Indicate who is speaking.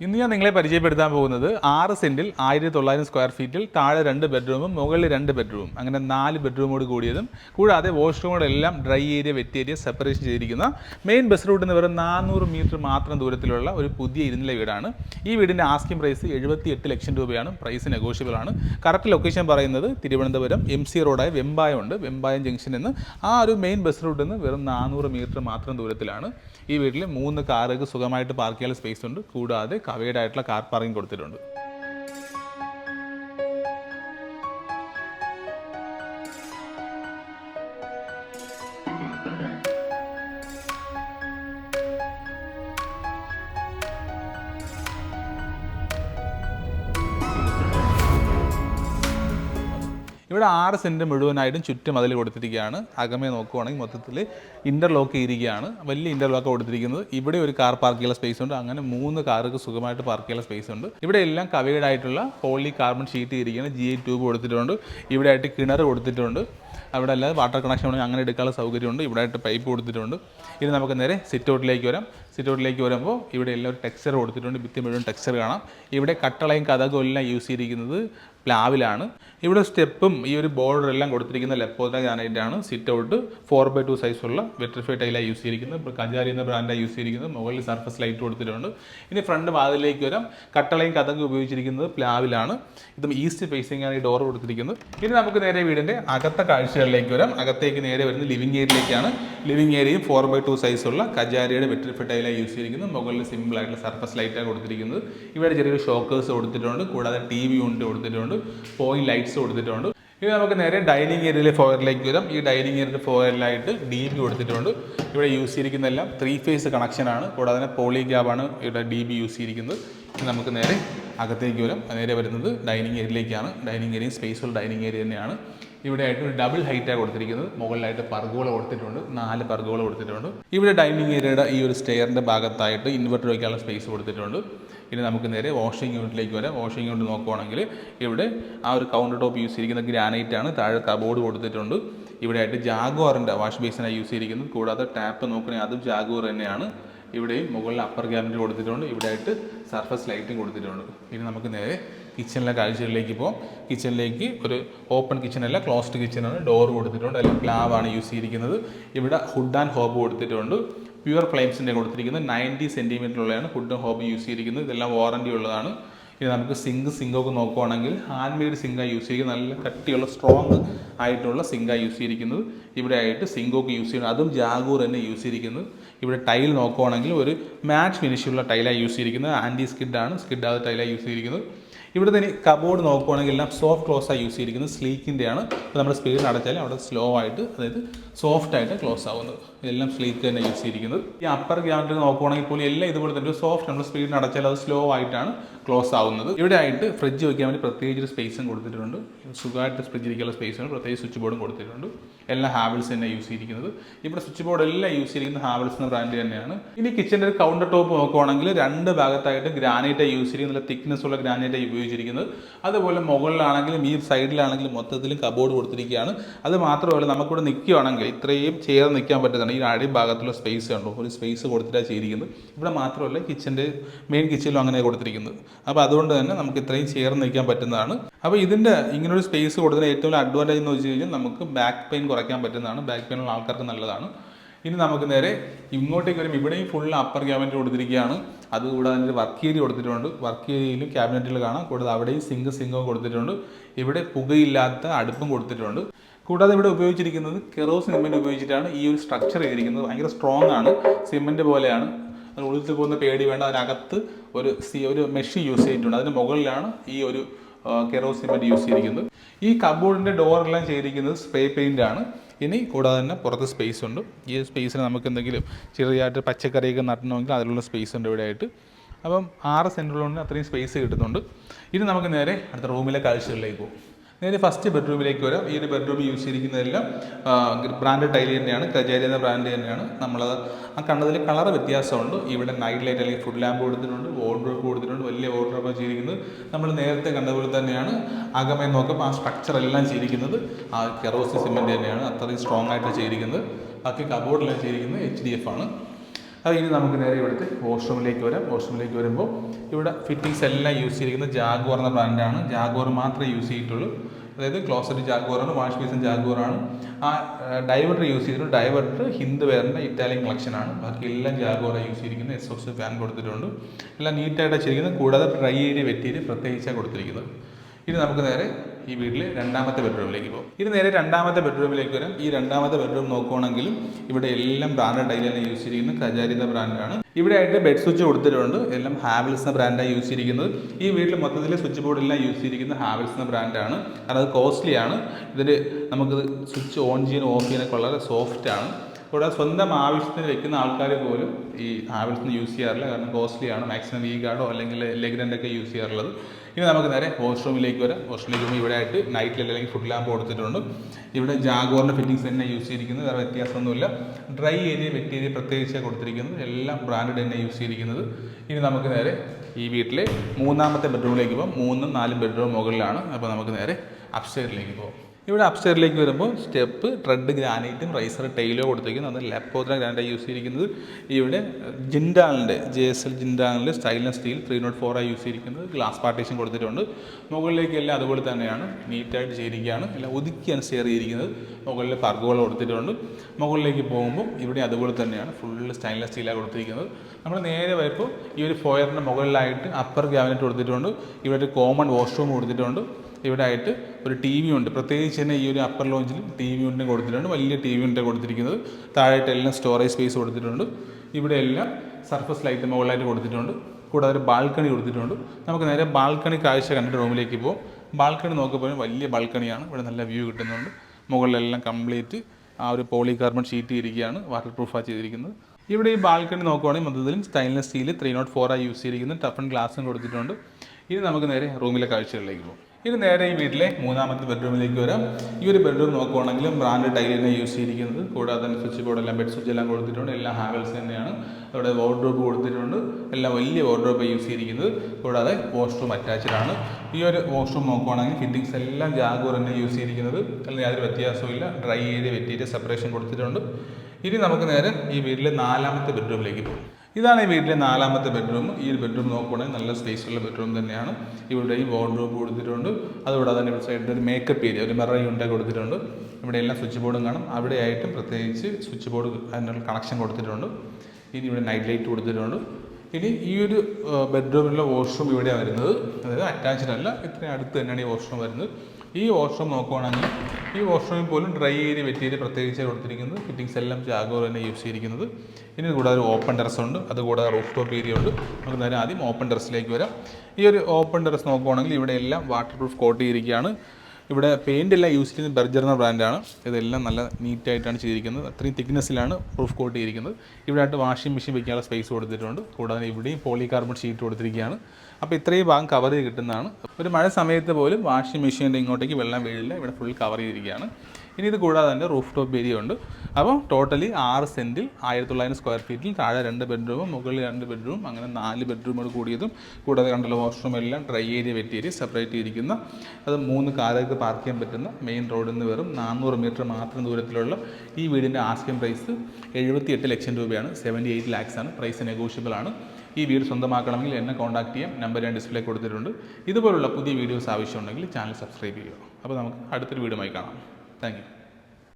Speaker 1: ഇന്ന് ഞാൻ നിങ്ങളെ പരിചയപ്പെടുത്താൻ പോകുന്നത് ആറ് സെന്റിൽ ആയിരത്തി തൊള്ളായിരം സ്ക്വയർ ഫീറ്റിൽ താഴെ രണ്ട് ബെഡ്റൂമും മുകളിൽ രണ്ട് ബെഡ്റൂമും അങ്ങനെ നാല് ബെഡ്റൂമോട് കൂടിയതും കൂടാതെ വാഷ്റൂമുകളെല്ലാം dry area wet area separation ചെയ്തിരിക്കുന്ന മെയിൻ ബസ് റൂട്ടിൽ നിന്ന് വെറും നാനൂറ് മീറ്റർ മാത്രം ദൂരത്തിലുള്ള ഒരു പുതിയ ഇരുനില വീടാണ്. ഈ വീടിന്റെ ആസ്കിംഗ് പ്രൈസ് എഴുപത്തി എട്ട് ലക്ഷം രൂപയാണ്. പ്രൈസ് നെഗോഷ്യബിൾ ആണ്. കറക്റ്റ് ലൊക്കേഷൻ പറയുന്നത് തിരുവനന്തപുരം എം സി റോഡായ വെമ്പായം ഉണ്ട്. വെമ്പായം ജംഗ്ഷനിൽ നിന്ന് ആ ഒരു മെയിൻ ബസ് റൂട്ടിൽ നിന്ന് വെറും നാനൂറ് മീറ്റർ മാത്രം ദൂരത്തിലാണ്. ഈ വീട്ടിൽ മൂന്ന് കാറുകൾക്ക് സുഖമായിട്ട് പാർക്ക് ചെയ്യാൻ സ്പേസ് ഉണ്ട്. കൂടാതെ കവേഡ് ആയിട്ടുള്ള കാർ പാർക്കിംഗ് കൊടുത്തിട്ടുണ്ട്. ഇവിടെ ആറ് സെന്റ് മുഴുവനായിട്ടും ചുറ്റും അതിൽ കൊടുത്തിരിക്കുകയാണ്. അകമേ നോക്കുവാണെങ്കിൽ മൊത്തത്തിൽ ഇന്റർലോക്ക് ചെയ്തിരിക്കുകയാണ് വലിയ ഇന്റർലോക്ക് കൊടുത്തിരിക്കുന്നത്. ഇവിടെ ഒരു കാർ പാർക്ക് ചെയ്യാൻ സ്പേസ് ഉണ്ട്. അങ്ങനെ മൂന്ന് കാറുകൾക്ക് സുഖമായിട്ട് പാർക്ക് ചെയ്യാൻ സ്പേസ് ഉണ്ട്. ഇവിടെ എല്ലാം കവേഡ് ആയിട്ടുള്ള പോളി കാർബൺ ഷീറ്റ് ചെയ്തിരിക്കുകയാണ് ജി ട്യൂബ് കൊടുത്തിട്ടുണ്ട്. ഇവിടെ ആയിട്ട് കിണർ കൊടുത്തിട്ടുണ്ട്. അവിടെ അല്ലാതെ വാട്ടർ കണക്ഷൻ ഉണ്ടെങ്കിൽ അങ്ങനെ എടുക്കാനുള്ള സൗകര്യമുണ്ട്. ഇവിടെ ആയിട്ട് പൈപ്പ് കൊടുത്തിട്ടുണ്ട്. ഇനി നമുക്ക് നേരെ സിറ്റ് ഔട്ടിലേക്ക് വരാം. സിറ്റ് ഔട്ടിലേക്ക് വരുമ്പോൾ ഇവിടെ എല്ലാം ഒരു ടെക്സ്ചർ കൊടുത്തിട്ടുണ്ട്. ഭിത്തി മുഴുവൻ ടെക്സ്ചർ കാണാം. ഇവിടെ കട്ടളയും കഥകും എല്ലാം യൂസ് ചെയ്തിരിക്കുന്നത് പ്ലാവിലാണ്. ഇവിടെ സ്റ്റെപ്പും ഈ ഒരു ബോർഡർ എല്ലാം കൊടുത്തിരിക്കുന്ന ലെപ്പോത്ര ഗ്രാനൈറ്റാണ് sit out four by two സൈസുള്ള വെട്രിഫൈഡ് ടൈലാണ് യൂസ് ചെയ്തിരിക്കുന്നത്. ഇപ്പോൾ കഞ്ചാരി എന്ന ബ്രാൻഡാണ് യൂസ് ചെയ്തിരിക്കുന്നത്. മുകളിൽ സർഫസ് ലൈറ്റ് കൊടുത്തിട്ടുണ്ട്. ഇനി ഫ്രണ്ട് വാതിലേക്ക് വരാം. കട്ടളയും കഥകും ഉപയോഗിച്ചിരിക്കുന്നത് പ്ലാവിലാണ്. ഇതും ഈസ്റ്റ് ഫേസിംഗ് ആണ് ഈ ഡോർ കൊടുത്തിരിക്കുന്നത്. ഇനി നമുക്ക് നേരെ വീടിന്റെ അകത്തെ കാഴ്ചകളിലേക്ക് വരാം. അകത്തേക്ക് നേരെ വരുന്ന ലിവിംഗ് ഏരിയയിലേക്കാണ് ലിവിംഗ് ഏരിയയും ഫോർ ബൈ ടു സൈസുള്ള കജാരിയുടെ വെട്രിഫൈ ടൈലാണ് യൂസ് ചെയ്തിരിക്കുന്നത്. മുകളിൽ സിമ്പിൾ ആയിട്ടുള്ള സർഫസ് ലൈറ്റാണ് കൊടുത്തിരിക്കുന്നത്. ഇവിടെ ചെറിയൊരു ഷോക്കേഴ്സ് കൊടുത്തിട്ടുണ്ട്. കൂടാതെ ടി വി യൂണിറ്റ് കൊടുത്തിട്ടുണ്ട്. പോയിന്റ് ലൈറ്റ്സ് കൊടുത്തിട്ടുണ്ട്. ഇനി നമുക്ക് നേരെ ഡൈനിങ് ഏരിയയിലെ ഫോയറിലേക്ക് വരാം. ഈ ഡൈനിങ് ഏരിയയുടെ ഫോയറിലായിട്ട് ഡി ബി കൊടുത്തിട്ടുണ്ട്. ഇവിടെ യൂസ് ചെയ്തിരിക്കുന്നതെല്ലാം ത്രീ ഫേസ് കണക്ഷനാണ് കൂടാതെ തന്നെ പോളി ഗ്യാബാണ് ഇവിടെ ഡി ബി യൂസ് ചെയ്തിരിക്കുന്നത്. നമുക്ക് നേരെ അകത്തേക്ക് വരാം. നേരെ വരുന്നത് ഡൈനിങ് ഏരിയയിലേക്കാണ് ഡൈനിങ് ഏരിയ ഉള്ള ഡൈനിങ് ഏരിയ തന്നെയാണ്. ഇവിടെ ആയിട്ട് ഒരു ഡബിൾ ഹൈറ്റാണ് കൊടുത്തിരിക്കുന്നത്. മുകളിലായിട്ട് പർഗോള കൊടുത്തിട്ടുണ്ട്. നാല് പർഗോള കൊടുത്തിട്ടുണ്ട്. ഇവിടെ ഡൈനിങ് ഏരിയയുടെ ഈ ഒരു സ്റ്റെയറിന്റെ ഭാഗത്തായിട്ട് ഇൻവെർട്ടർ വയ്ക്കാനുള്ള സ്പേസ് കൊടുത്തിട്ടുണ്ട്. ഇനി നമുക്ക് നേരെ വാഷിംഗ് യൂണിറ്റിലേക്ക് വരാം. വാഷിംഗ് യൂണിറ്റ് നോക്കുവാണെങ്കിൽ ഇവിടെ ആ ഒരു കൗണ്ടർ ടോപ്പ് യൂസ് ചെയ്തിരിക്കുന്ന ഗ്രാനൈറ്റ് ആണ്. താഴെ കബോർഡ് കൊടുത്തിട്ടുണ്ട്. ഇവിടെ ആയിട്ട് ജാഗോറിന്റെ വാഷ് ബേസിനായി യൂസ് ചെയ്തിരിക്കുന്നത്. കൂടാതെ ടാപ്പ് നോക്കുകയാണെങ്കിൽ അതും ജാഗോർ തന്നെയാണ്. ഇവിടെയും മുകളിൽ അപ്പർ ക്യാബിനറ്റ് കൊടുത്തിട്ടുണ്ട്. ഇവിടെ ആയിട്ട് സർഫസ് ലൈറ്റും കൊടുത്തിട്ടുണ്ട്. ഇനി നമുക്ക് നേരെ കിച്ചണിലെ കാഴ്ചകളിലേക്ക് പോകാം കിച്ചണിലേക്ക് ഒരു ഓപ്പൺ കിച്ചണല്ല ക്ലോസ്ഡ് കിച്ചണാണ് ഡോർ കൊടുത്തിട്ടുണ്ട്. അല്ലെങ്കിൽ പ്ലാവാണ് യൂസ് ചെയ്തിരിക്കുന്നത്. ഇവിടെ ഹുഡ് ആൻഡ് ഹോബ് കൊടുത്തിട്ടുണ്ട്. പ്യുവർ ഫ്ലെയിംസിന്റെ കൊടുത്തിരിക്കുന്നത് നയന്റി സെന്റിമീറ്ററുള്ളതാണ് ഹുഡ് ആൻഡ് ഹോബ് യൂസ് ചെയ്തിരിക്കുന്നത്. ഇതെല്ലാം വാറന്റി ഉള്ളതാണ്. ഇനി നമുക്ക് സിങ്ക് സിങ്കൊക്കെ നോക്കുവാണെങ്കിൽ ഹാൻഡ് മെയ്ഡ് സിങ്കാണ് യൂസ് ചെയ്യുന്നത് നല്ല കട്ടിയുള്ള സ്ട്രോങ് ആയിട്ടുള്ള സിങ്കാണ് യൂസ് ചെയ്തിരിക്കുന്നത്. ഇവിടെ ആയിട്ട് സിങ്കൊക്കെ യൂസ് ചെയ്യുന്നത് അതും ജാഗൂർ തന്നെ യൂസ് ചെയ്തിരിക്കുന്നത്. ഇവിടെ ടൈൽ നോക്കുവാണെങ്കിൽ ഒരു മാറ്റ് ഫിനിഷുള്ള ടൈലായി യൂസ് ചെയ്തിരിക്കുന്നത്. ആന്റി സ്കിഡാണ് സ്കിഡാതെ ടൈലായി യൂസ് ചെയ്തിരിക്കുന്നത്. ഇവിടെ തന്നെ കബോർഡ് നോക്കുവാണെങ്കിൽ എല്ലാം സോഫ്റ്റ് ക്ലോസ് ആയി യൂസ് ചെയ്തിരിക്കുന്നത്. സ്ലീക്കിന്റെയാണ് അപ്പോൾ നമ്മൾ സ്പീഡ് അടച്ചാൽ അവിടെ സ്ലോ ആയിട്ട് അതായത് സോഫ്റ്റ് ആയിട്ട് ക്ലോസ് ആവുന്നത്. ഇതെല്ലാം സ്ലീക്ക് തന്നെ യൂസ് ചെയ്തിരിക്കുന്നത്. ഈ അപ്പർ ഗ്യാൻഡ് നോക്കുവാണെങ്കിൽ പോലും എല്ലാം ഇതുപോലെ തന്നെ ഒരു സോഫ്റ്റ് നമ്മൾ സ്പീഡിന് അടച്ചാൽ അത് സ്ലോ ആയിട്ടാണ് ക്ലോസ് ആവുന്നത്. ഇവിടെ ആയിട്ട് ഫ്രിഡ്ജ് വയ്ക്കാൻ വേണ്ടി പ്രത്യേകിച്ച് ഒരു സ്പേസും കൊടുത്തിട്ടുണ്ട്. സുഖമായിട്ട് ഫ്രിഡ്ജ് ഇരിക്കാനുള്ള സ്പേസാണ് പ്രത്യേകിച്ച് സ്വിച്ച് ബോർഡും കൊടുത്തിട്ടുണ്ട്. എല്ലാം ഹാബിൾസ് തന്നെ യൂസ് ചെയ്തിരിക്കുന്നത്. ഇവിടെ സ്വിച്ച് ബോർഡ് എല്ലാം യൂസ് ചെയ്തിരിക്കുന്നത് ഹാബിൾസ് എന്ന ബ്രാൻഡ് തന്നെയാണ്. ഇനി കിച്ചന്റെ ഒരു കൗണ്ടർ ടോപ്പ് നോക്കുവാണെങ്കിൽ രണ്ട് ഭാഗത്തായിട്ട് ഗ്രാനൈറ്റ് യൂസ് ചെയ്യുന്ന തിക്നെസ് ഉള്ള ഗ്രാനൈറ്റ് ഉപയോഗിച്ചിരിക്കുന്നത്. അതുപോലെ മുകളിലാണെങ്കിലും ഈ സൈഡിലാണെങ്കിലും മൊത്തത്തിലും കബോർഡ് കൊടുത്തിരിക്കുകയാണ്. അത് മാത്രമല്ല നമുക്കിവിടെ നിൽക്കുകയാണെങ്കിൽ ഇത്രയും ചേർന്ന് നിൽക്കാൻ പറ്റുന്നതാണ്. ഈ അടി ഭാഗത്തുള്ള സ്പേസ് കണ്ടോ? ഒരു സ്പേസ് കൊടുത്തിട്ടാണ് ചെയ്തിരിക്കുന്നത്. ഇവിടെ മാത്രമല്ല കിച്ചന്റെ മെയിൻ കിച്ചണിലും അങ്ങനെ കൊടുത്തിരിക്കുന്നത്. അപ്പോൾ അതുകൊണ്ട് തന്നെ നമുക്ക് ഇത്രയും ചേർന്ന് നിൽക്കാൻ പറ്റുന്നതാണ്. അപ്പോൾ ഇതിന്റെ ഇങ്ങനൊരു സ്പേസ് കൊടുക്കുന്ന ഏറ്റവും വലിയ അഡ്വാന്റേജ് എന്ന് വെച്ച് കഴിഞ്ഞാൽ നമുക്ക് ബാക്ക് പെയിൻ കുറയ്ക്കാൻ പറ്റുന്നതാണ്. ബാക്ക് പെയിൻ ഉള്ള ആൾക്കാർക്ക് നല്ലതാണ്. ഇനി നമുക്ക് നേരെ ഇങ്ങോട്ടേക്ക് വരുമ്പോൾ ഇവിടെയും ഫുൾ അപ്പർ ക്യാബിനറ്റ് കൊടുത്തിരിക്കുകയാണ്. അതുകൂടാതെ അതിന്റെ വർക്ക് ഏരിയ കൊടുത്തിട്ടുണ്ട്. വർക്ക് ഏരിയയിലും ക്യാബിനറ്റിൽ കാണാം. കൂടാതെ അവിടെയും സിങ്ക് സിങ്കും കൊടുത്തിട്ടുണ്ട്. ഇവിടെ പുകയില്ലാത്ത അടുപ്പും കൊടുത്തിട്ടുണ്ട്. കൂടാതെ ഇവിടെ ഉപയോഗിച്ചിരിക്കുന്നത് കെറോ സിമെന്റ് ഉപയോഗിച്ചിട്ടാണ് ഈ ഒരു സ്ട്രക്ചർ ചെയ്തിരിക്കുന്നത്. ഭയങ്കര സ്ട്രോങ് ആണ്. സിമെന്റ് പോലെയാണ്. അത് ഉള്ളിൽ പോകുന്ന പേടി വേണ്ട. അതിനകത്ത് ഒരു സി ഒരു മെഷീൻ യൂസ് ചെയ്തിട്ടുണ്ട്. അതിന് മുകളിലാണ് ഈ ഒരു കെറോ സിമെന്റ് യൂസ് ചെയ്തിരിക്കുന്നത്. ഈ കബോർഡിന്റെ ഡോറെല്ലാം ചെയ്തിരിക്കുന്നത് സ്പ്രേ പെയിന്റ് ആണ്. ഇനി കൂടാതെ തന്നെ പുറത്ത് സ്പേസ് ഉണ്ട്. ഈ സ്പേസിന് നമുക്ക് എന്തെങ്കിലും ചെറിയതായിട്ട് പച്ചക്കറിയൊക്കെ നടണമെങ്കിൽ അതിലുള്ള സ്പേസ് ഉണ്ട് ഇവിടെ ആയിട്ട് അപ്പം ആറ് സെന്ററിലുണ്ട് അത്രയും സ്പേസ് കിട്ടുന്നുണ്ട്. ഇനി നമുക്ക് നേരെ അടുത്ത റൂമിലെ കാഴ്ചകളിലേക്ക് പോകും നേരെ ഫസ്റ്റ് ബെഡ്റൂമിലേക്ക് വരാം. ഈ ഒരു ബെഡ്റൂം യൂസ് ചെയ്തിരിക്കുന്നതെല്ലാം ബ്രാൻഡ് ടൈൽ തന്നെയാണ്. കജേരി എന്ന ബ്രാൻഡ് തന്നെയാണ്. നമ്മൾ ആ കണ്ടതിൽ കളർ വ്യത്യാസമുണ്ട്. ഇവിടെ നൈറ്റ് ലൈറ്റ് അല്ലെങ്കിൽ ഫുഡ് ലാമ്പ് കൊടുത്തിട്ടുണ്ട് ഓർഡർ കൊടുത്തിട്ടുണ്ട് വലിയ വാർഡ്രോബ് ചെയ്തിരിക്കുന്നത്. നമ്മൾ നേരത്തെ കണ്ടതുപോലെ തന്നെയാണ്. അകമേ നോക്കുമ്പോൾ ആ സ്ട്രക്ചർ എല്ലാം ചെയ്തിരിക്കുന്നത്. ആ കെറോസി സിമെന്റ് തന്നെയാണ്. അത്രയും സ്ട്രോങ് ആയിട്ട് ചെയ്തിരിക്കുന്നത്. ബാക്കി കബോർഡെല്ലാം ചെയ്തിരിക്കുന്നത് എച്ച് ഡി എഫ് ആണ്. അപ്പോൾ ഇനി നമുക്ക് നേരെ ഇവിടുത്തെ വാഷ്റൂമിലേക്ക് വരാം. വാഷ്റൂമിലേക്ക് വരുമ്പോൾ ഇവിടെ ഫിറ്റിങ്സ് എല്ലാം യൂസ് ചെയ്തിരിക്കുന്നത് ജാഗോർ എന്ന ബ്രാൻഡാണ് ജാഗോർ മാത്രമേ യൂസ് ചെയ്തിട്ടുള്ളൂ. അതായത് ക്ലോസറ്റ് ജാഗോറാണ് വാഷ് ബേസിൻ ജാഗോറാണ് ആ ഡൈവർട്ടർ യൂസ് ചെയ്തിട്ടുണ്ട് ഡൈവർട്ടർ ഹിന്ദ് വെയറിന്റെ ഇറ്റാലിയൻ കളക്ഷനാണ് ബാക്കി എല്ലാം ജാഗോറ യൂസ് ചെയ്തിരിക്കുന്നത്. എസ് എഫ് ഫാൻ കൊടുത്തിട്ടുണ്ട്. എല്ലാം നീറ്റായിട്ട് ചെയ്തിരിക്കുന്നത് കൂടാതെ ഡ്രൈ ഏരിയ വെറ്റീരിയൽ പ്രത്യേകിച്ചാണ് കൊടുത്തിരിക്കുന്നത്. ഇനി നമുക്ക് നേരെ ഈ വീട്ടിൽ രണ്ടാമത്തെ ബെഡ്റൂമിലേക്ക് പോകും. ഇത് നേരെ രണ്ടാമത്തെ ബെഡ്റൂമിലേക്ക് വരും. ഈ രണ്ടാമത്തെ ബെഡ്റൂം നോക്കുവാണെങ്കിലും ഇവിടെ എല്ലാം ബ്രാൻഡഡ് ടൈലാണ് യൂസ് ചെയ്തിരിക്കുന്നത് കജാരിത ബ്രാൻഡാണ്. ഇവിടെ ആയിട്ട് ബെഡ് സ്വിച്ച് കൊടുത്തിട്ടുണ്ട്. എല്ലാം ഹാവൽസ് എന്ന ബ്രാൻഡാണ് യൂസ് ചെയ്തിരിക്കുന്നത് ഈ വീട്ടിൽ മൊത്തത്തിൽ സ്വിച്ച് ബോർഡ് എല്ലാം യൂസ് ചെയ്തിരിക്കുന്നത് ഹാവൽസ് എന്ന ബ്രാൻഡാണ്. കാരണം അത് കോസ്റ്റ്ലി ആണ്. ഇതിൽ നമുക്ക് സ്വിച്ച് ഓൺ ചെയ്യാനും ഓഫ് ചെയ്യാനൊക്കെ വളരെ സോഫ്റ്റ് ആണ്. കൂടാതെ സ്വന്തം ആവശ്യത്തിന് വെക്കുന്ന ആൾക്കാർ പോലും ഈ ഹാവൽസ് യൂസ് ചെയ്യാറില്ല. കാരണം കോസ്റ്റ്ലി ആണ്. മാക്സിമം ഈ ഗാർഡോ അല്ലെങ്കിൽ ലെഗ്രന്റൊക്കെ യൂസ് ചെയ്യാറുള്ളത്. ഇനി നമുക്ക് നേരെ വാഷ്റൂമിലേക്ക് വരാം. വാഷ്റൂമിലേക്ക് ഇവിടെ ആയിട്ട് നൈറ്റിൽ അല്ലെങ്കിൽ ഫുഡ് ലാമ്പ് കൊടുത്തിട്ടുണ്ട്. ഇവിടെ ജാഗോറിന്റെ ഫിറ്റിംഗ്സ് തന്നെ യൂസ് ചെയ്തിരിക്കുന്നത്. വേറെ വ്യത്യാസമൊന്നുമില്ല. ഡ്രൈ ഏരിയ വെറ്റ് ഏരിയ പ്രത്യേകിച്ച് കൊടുത്തിരിക്കുന്നത്. എല്ലാം ബ്രാൻഡഡ് തന്നെ യൂസ് ചെയ്തിരിക്കുന്നത്. ഇനി നമുക്ക് നേരെ ഈ വീട്ടിലെ മൂന്നാമത്തെ ബെഡ്റൂമിലേക്ക് പോകാം. മൂന്നും നാലും ബെഡ്റൂം മുകളിലാണ്. അപ്പോൾ നമുക്ക് നേരെ അപ്സ്റ്റേറിലേക്ക് പോകാം. ഇവിടെ അപ്സ്റ്റേറിലേക്ക് വരുമ്പോൾ സ്റ്റെപ്പ് ട്രെഡ് ഗ്രാനൈറ്റും റൈസർ ടൈലോ കൊടുത്തിരിക്കുന്നു അത് ലെപ്പോത്ര ഗ്രാനൈറ്റ് യൂസ് ചെയ്തിരിക്കുന്നത്. ഇവിടെ ജിൻഡാലിന്റെ ജെ എസ് എൽ ജിൻഡാലിന്റെ സ്റ്റൈൽനെസ് സ്റ്റീൽ ത്രീ നോട്ട് ഫോറായി യൂസ് ചെയ്തിരിക്കുന്നത്. ഗ്ലാസ് പാർട്ടീഷൻ കൊടുത്തിട്ടുണ്ട്. മുകളിലേക്ക് എല്ലാം അതുപോലെ തന്നെയാണ്. നീറ്റായിട്ട് ചെയ്തിരിക്കുകയാണ്. എല്ലാം ഒതുക്കിയാണ് സ്റ്റെയർ ചെയ്തിരിക്കുന്നത്. മുകളിൽ പർഗുകൾ കൊടുത്തിട്ടുണ്ട്. മുകളിലേക്ക് പോകുമ്പോൾ ഇവിടെ അതുപോലെ തന്നെയാണ് ഫുൾ സ്റ്റൈൻലെസ് സ്റ്റീലാണ് കൊടുത്തിരിക്കുന്നത്. നമ്മൾ നേരെ വരുമ്പോൾ ഈ ഒരു ഫോയറിന്റെ മുകളിലായിട്ട് അപ്പർ ക്യാബിനറ്റ് കൊടുത്തിട്ടുണ്ട്. ഇവിടെ ഒരു കോമൺ വാഷ്റൂം കൊടുത്തിട്ടുണ്ട്. ഇവിടെ ആയിട്ട് ഒരു ടി വി ഉണ്ട്. പ്രത്യേകിച്ച് തന്നെ ഈ ഒരു അപ്പർ ലോഞ്ചിൽ ടി വി ഉണ്ട് കൊടുത്തിട്ടുണ്ട്. വലിയ ടി വി ഉണ്ട് കൊടുത്തിരിക്കുന്നത്. താഴെയായിട്ട് എല്ലാം സ്റ്റോറേജ് സ്പേസ് കൊടുത്തിട്ടുണ്ട്. ഇവിടെ എല്ലാം സർഫസ് ലൈറ്റ് മുകളിലായിട്ട് കൊടുത്തിട്ടുണ്ട്. കൂടാതെ ഒരു ബാൽക്കണി കൊടുത്തിട്ടുണ്ട്. നമുക്ക് നേരെ ബാൽക്കണി കാഴ്ച കണ്ടിട്ട് റൂമിലേക്ക് പോകും ബാൽക്കണി നോക്കുമ്പോൾ വലിയ ബാൽക്കണിയാണ് ഇവിടെ നല്ല വ്യൂ കിട്ടുന്നുണ്ട്. മുകളിലെല്ലാം കംപ്ലീറ്റ് ആ ഒരു പോളി കാർബൺ ഷീറ്റ് ഇരിക്കുകയാണ്. വാട്ടർ പ്രൂഫാണ് ചെയ്തിരിക്കുന്നത്. ഇവിടെ ഈ ബാൽക്കണി നോക്കുവാണെങ്കിൽ മൊത്തത്തിലും സ്റ്റൈൻലെസ് സ്റ്റീൽ ത്രീ നോട്ട് ഫോറായി യൂസ് ചെയ്തിരിക്കുന്നത് ടഫൺ ഗ്ലാസും കൊടുത്തിട്ടുണ്ട്. ഇനി നമുക്ക് നേരെ റൂമിലെ കാഴ്ചകളിലേക്ക് പോകും ഇത് നേരെ ഈ വീട്ടിലെ മൂന്നാമത്തെ ബെഡ്റൂമിലേക്ക് വരാം. ഈ ഒരു ബെഡ്റൂം നോക്കുവാണെങ്കിലും ബ്രാൻഡ് ടൈൽ തന്നെ യൂസ് ചെയ്തിരിക്കുന്നത്. കൂടാതെ തന്നെ സ്വിച്ച് ബോർഡ് എല്ലാം ബെഡ് സ്വിച്ച് എല്ലാം കൊടുത്തിട്ടുണ്ട്. എല്ലാം ഹാവൽസ് തന്നെയാണ്. അവിടെ വാർഡ്രോബ് കൊടുത്തിട്ടുണ്ട്. എല്ലാം വലിയ വാർഡ്രോബ് യൂസ് ചെയ്തിരിക്കുന്നത്. കൂടാതെ വാഷ്റൂം അറ്റാച്ച്ഡ് ആണ്. ഈ ഒരു വാഷ്റൂം നോക്കുവാണെങ്കിൽ ഫിറ്റിങ്സ് എല്ലാം ജാഗോർ തന്നെ യൂസ് ചെയ്തിരിക്കുന്നത്. അല്ലെങ്കിൽ യാതൊരു വ്യത്യാസവും ഡ്രൈ ഏരിയ വെറ്റീരിയ സെപ്പറേഷൻ കൊടുത്തിട്ടുണ്ട്. ഇനി നമുക്ക് നേരെ ഈ വീട്ടിലെ നാലാമത്തെ ബെഡ്റൂമിലേക്ക് പോകും. ഇതാണ് ഈ വീട്ടിലെ നാലാമത്തെ ബെഡ്റൂം ഈ ഒരു ബെഡ്റൂം നോക്കുകയാണെങ്കിൽ നല്ല സ്പേസുള്ള ബെഡ്റൂം തന്നെയാണ്. ഇവിടെ ഈ വാർഡ്രോബ് കൊടുത്തിട്ടുണ്ട്. അതുകൂടാതെ തന്നെ ഇവിടെ സൈഡിൽ ഒരു മേക്കപ്പ് ഏരിയ ഒരു മിറർ യൂണിറ്റ് കൊടുത്തിട്ടുണ്ട്. ഇവിടെ എല്ലാം സ്വിച്ച് ബോർഡും കാണും. അവിടെയായിട്ടും പ്രത്യേകിച്ച് സ്വിച്ച് ബോർഡ് അതിനുള്ള കണക്ഷൻ കൊടുത്തിട്ടുണ്ട്. ഇനി ഇവിടെ നൈറ്റ് ലൈറ്റ് കൊടുത്തിട്ടുണ്ട്. ഇനി ഈ ഒരു ബെഡ്റൂമിലെ വാഷ്റൂം ഇവിടെയാണ് വരുന്നത് അതായത് അറ്റാച്ച്ഡ് അല്ല ഇത്രയും അടുത്ത് തന്നെയാണ് ഈ വാഷ്റൂം വരുന്നത്. ഈ വാഷ്റൂം നോക്കുവാണെങ്കിൽ ഈ വാഷ്റൂമിൽ പോലും ഡ്രൈ ഏരിയ മെറ്റീരിയൽ പ്രത്യേകിച്ച് കൊടുത്തിരിക്കുന്നത് ഫിറ്റിങ്സ് എല്ലാം ജാഗോർ തന്നെ യൂസ് ചെയ്തിരിക്കുന്നത്. ഇനി കൂടാതെ ഒരു ഓപ്പൺ ടെറസ് ഉണ്ട് അതുകൂടാതെ റൂഫ് ടോപ്പ് ഏരിയ ഉണ്ട്. നമുക്ക് നേരെ ആദ്യം ഓപ്പൺ ടെറസിലേക്ക് വരാം. ഈ ഒരു ഓപ്പൺ ടെറസ് നോക്കുവാണെങ്കിൽ ഇവിടെ എല്ലാം വാട്ടർ പ്രൂഫ് കോട്ട് ചെയ്തിരിക്കുകയാണ്. ഇവിടെ പെയിന്റ് എല്ലാം യൂസ് ചെയ്യുന്നത് ബെർജർ എന്ന ബ്രാൻഡാണ് ഇതെല്ലാം നല്ല നീറ്റായിട്ടാണ് ചെയ്തിരിക്കുന്നത്. അത്രയും തിക്നെസ്സിലാണ് പ്രൂഫ് കോട്ട് ചെയ്തിരിക്കുന്നത്. ഇവിടെ ആയിട്ട് വാഷിംഗ് മെഷീൻ വെക്കാനുള്ള സ്പേസ് കൊടുത്തിട്ടുണ്ട്. കൂടാതെ ഇവിടെയും പോളി കാർബൺ ഷീറ്റ് കൊടുത്തിരിക്കുകയാണ്. അപ്പോൾ ഇത്രയും ഭാഗം കവർ ചെയ്ത് കിട്ടുന്നതാണ്. ഒരു മഴ സമയത്ത് പോലും വാഷിംഗ് മെഷീന്റെ ഇങ്ങോട്ടേക്ക് വെള്ളം വീഴില്ല. ഇവിടെ ഫുൾ കവർ ചെയ്തിരിക്കുകയാണ്. ഇനി ഇത് കൂടാതെ തന്നെ റൂഫ് ടോപ്പ് ഏരിയ ഉണ്ട്. അപ്പോൾ ടോട്ടലി ആറ് സെന്റിൽ ആയിരത്തി തൊള്ളായിരം സ്ക്വയർ ഫീറ്റിൽ താഴെ രണ്ട് ബെഡ്റൂമും മുകളിൽ രണ്ട് ബെഡ്റൂം അങ്ങനെ നാല് ബെഡ്റൂമുകൾ കൂടിയതും. കൂടാതെ കണ്ടുള്ള വാഷ്റൂം എല്ലാം dry area wet area separate ചെയ്തിരിക്കുന്ന. അത് മൂന്ന് പാർക്ക് ചെയ്യാൻ പറ്റുന്ന മെയിൻ റോഡിൽ നിന്ന് വെറും നാനൂറ് മീറ്റർ മാത്രം ദൂരത്തിലുള്ള ഈ വീടിന്റെ ആസ്കിംഗ് പ്രൈസ് എഴുപത്തി എട്ട് ലക്ഷം രൂപയാണ്. സെവന്റി എയ്റ്റ് ലാക്സ് ആണ്. പ്രൈസ് നെഗോഷ്യബിൾ ആണ്. ഈ വീട് സ്വന്തമാക്കണമെങ്കിൽ എന്നെ കോൺടാക്ട് ചെയ്യാം. നമ്പർ ഞാൻ ഡിസ്പ്ലേ കൊടുത്തിട്ടുണ്ട്. ഇതുപോലുള്ള പുതിയ വീഡിയോസ് ആവശ്യമുണ്ടെങ്കിൽ ചാനൽ സബ്സ്ക്രൈബ് ചെയ്യുക. അപ്പോൾ നമുക്ക് അടുത്തൊരു വീടുമായി കാണാം. താങ്ക്